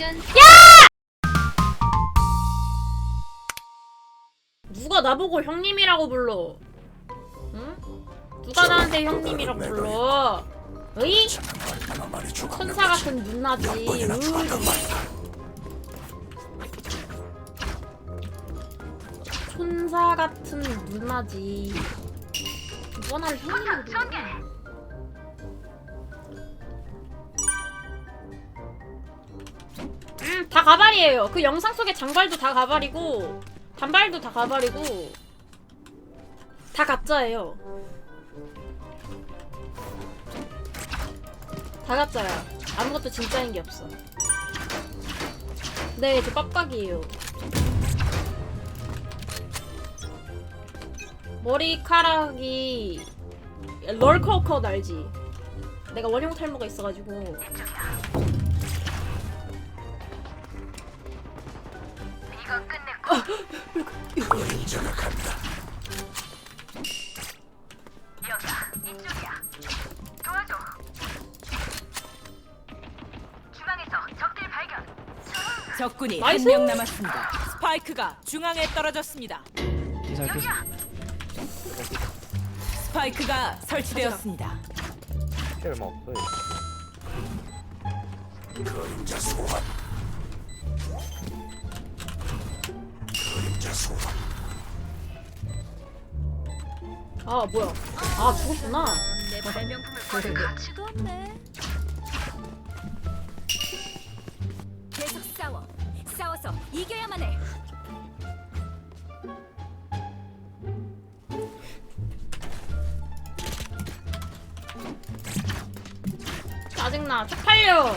미션 누가 나보고 형님이라고 불러? 응? 누가 나한테 형님이라고 불러? 으이? 천사 같은 누나지. 천사 같은 누나지. 나를 형님이라고 다 가발이에요. 그 영상 속에 장발도 다 가발이고, 단발도 다 가발이고, 다 가짜예요. 다 가짜야. 아무것도 진짜인 게 없어. 네, 저 빡빡이에요. 머리카락이 럴커컷 알지? 내가 원형 탈모가 있어가지고 그림자가 간다. 여기야 이쪽이야 도와줘 중앙에서 적들 발견 적군이 나이스! 한명 남았습니다. 스파이크가 중앙에 떨어졌습니다. 기사 스파이크가 설치되었습니다. 얼마 없어요 그림자 소환. 아 뭐야. 아 죽었구나. 내 발명품을 버릴 가치도 없네 계속 싸워. 싸워서 이겨야만 해. 짜증나. 쪽팔려.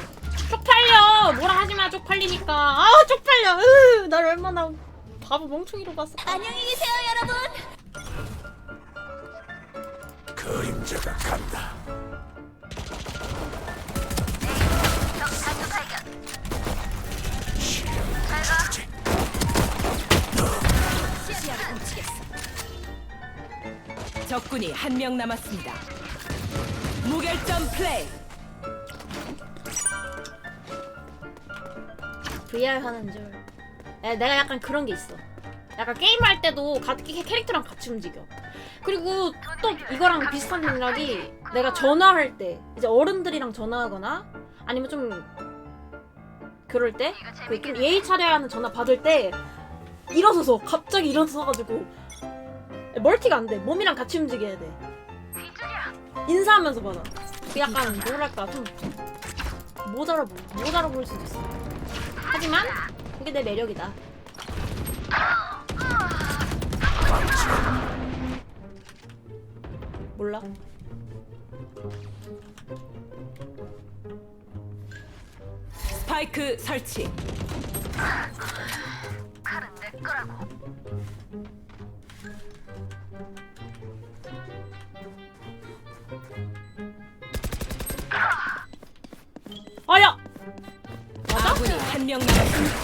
쪽팔려. 뭐라 하지마. 쪽팔리니까. 아 쪽팔려. 으, 날 얼마나 바보 멍청이로 봤어 안녕히 계세요 여러분 그림자가 간다. 적군이 한 명 남았습니다. 무결점 플레이. VR 하는 줄 야, 내가 약간 그런 게 있어. 약간 게임할 때도 가, 캐- 캐릭터랑 같이 움직여. 그리고 또 이거랑 비슷한 맥락이 내가 전화할 때 이제 어른들이랑 전화하거나 아니면 좀 그럴 때좀 예의 차려야 하는 전화 받을 때 일어서서 갑자기 일어서가지고 멀티가 안 돼. 몸이랑 같이 움직여야 돼. 인사하면서 받아. 그 약간 뭐랄까 좀 모자라 보 모자라 보일 수도 있어. 하지만 그게 내 매력이다 몰라 스파이크 설치. 칼은 내 거라고 아야 아군이 한 명 남았습니다.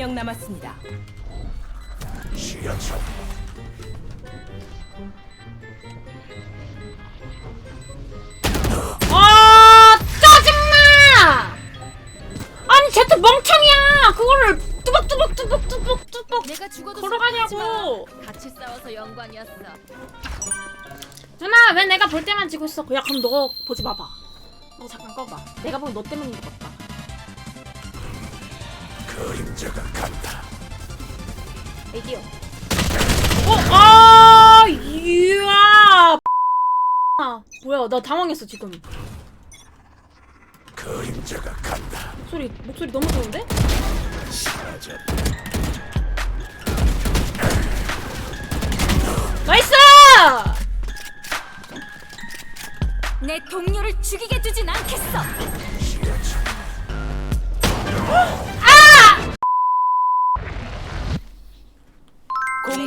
명 남았습니다. 시야차. 아 짜증나! 아니 제트 멍청이야! 그거를 뚜벅뚜벅 뚜벅 뚜벅 뚜벅 내가 죽어도 걸어가냐고. 같이 싸워서 영광이었어. 누나 왜 내가 볼 때만 지고 있어? 야 그럼 너 보지 마봐. 너 잠깐 꺼봐. 내가 보면 너 때문인 것 같다 그림자가 간다. 애기요 어? 아 이야 아, 뭐야 나 당황했어 지금 그림자가 간다. 목소리 목소리 너무 좋은데? 사라져. 나이스! 내 동료를 죽이게 두진 않겠어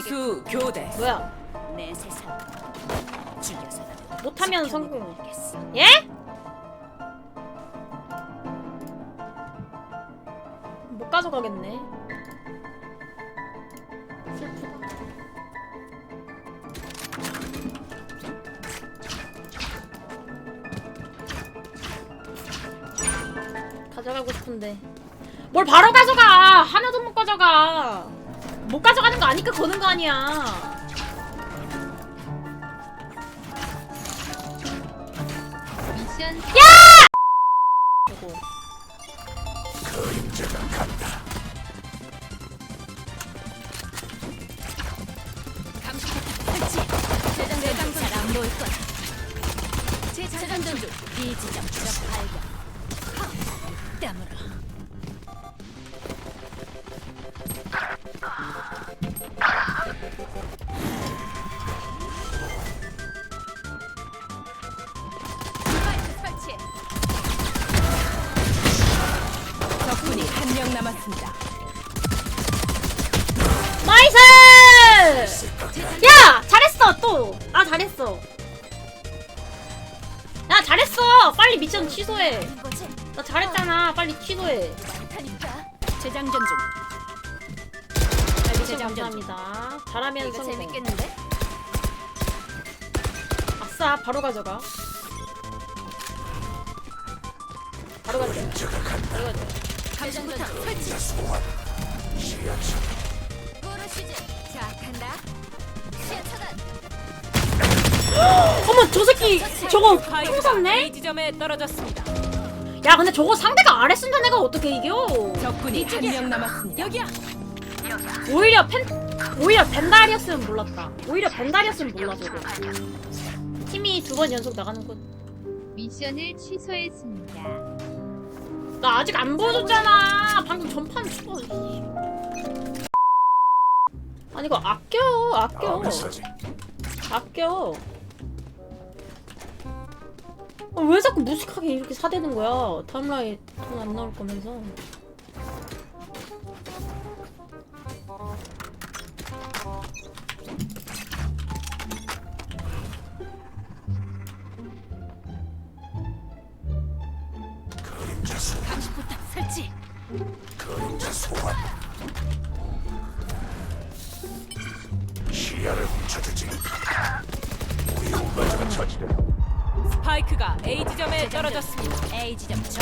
공수 교대. 뭐야? 내 세상 죽여서 못하면 성공. 모르겠어. 예? 못 가져가겠네. 가져가고 싶은데 뭘 바로 가져가! 하나도 못 가져가. 못 가져가는 거 아니까 거는 거 아니야 미션 이거 그림자가 간다. 재장전 잘안 보일 거야. 재장전 중. 이 지점 적 발견. 하, 땀으로. 명 남았습니다. 나이스 야 잘했어 또 아 잘했어 야 잘했어 빨리 미션 취소해? 나 잘했잖아 빨리 취소해. 재장전 중. 네, 미션 재장전 감사합니다 잘하면 이거 성공 재밌겠는데? 아싸 바로 가져가 바로 가져가. 바로 가져가 재장전 설치. 부르시지. 자, 간다. 시야 차단. 어머 저 새끼 저거 총? A 지점에 떨어졌습니다. 야 근데 저거 상대가 아래 쓴다는 애가 어떻게 이겨 적군이 한 명 남았습니다. 여기야. 오히려 펜 오히려 벤달이었으면 몰랐다 오히려 벤달이었으면 몰라 저거 팀이 두 번 연속 나가는 건나 미션을 취소했습니다. 아직 안 보여줬잖아. 방금 전판 추가 아니 이거 아껴 아껴. 서지. 아껴. 아, 왜 자꾸 무식하게 이렇게 사대는 거야? 다음라인 돈안 나올 거면서 설치. 그림자 소환. 시야를 훔쳐주지. 우리 운반자가 처치됐다. 스파이크가 A 지점에 떨어졌습니다. A 지점 적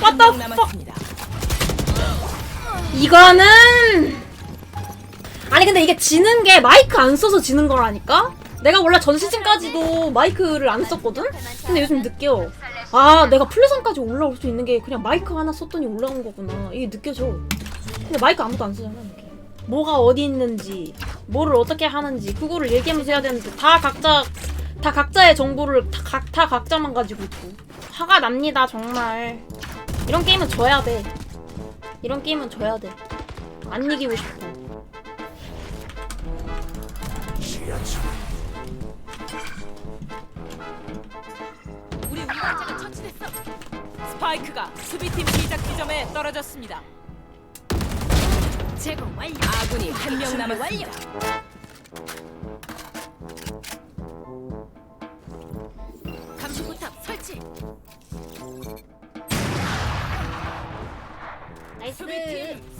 fuck? 남았습니다. 이거는 아니 근데 이게 지는 게 마이크 안 써서 지는 거라니까? 내가 원래 전 시즌까지도 마이크를 안 썼거든? 근데 요즘 느껴. 아 내가 플레선까지 올라올 수 있는 게 그냥 마이크 하나 썼더니 올라온 거구나. 이게 느껴져. 근데 마이크 아무도 안 쓰잖아 이게. 뭐가 어디 있는지 뭐를 어떻게 하는지 그거를 얘기하면서 해야 되는데 다 각자 다 각자의 정보를 다, 각, 다 각자만 가지고 있고. 화가 납니다 정말. 이런 게임은 져야 돼. 이런 게임은 져야 돼. 안 이기고 싶어. 스파이크가 수비팀 시작 지점에 떨어졌습니다. 제거 완료. 아군이 한명 남았습니다. 감시포탑 설치. 나이스. 수비팀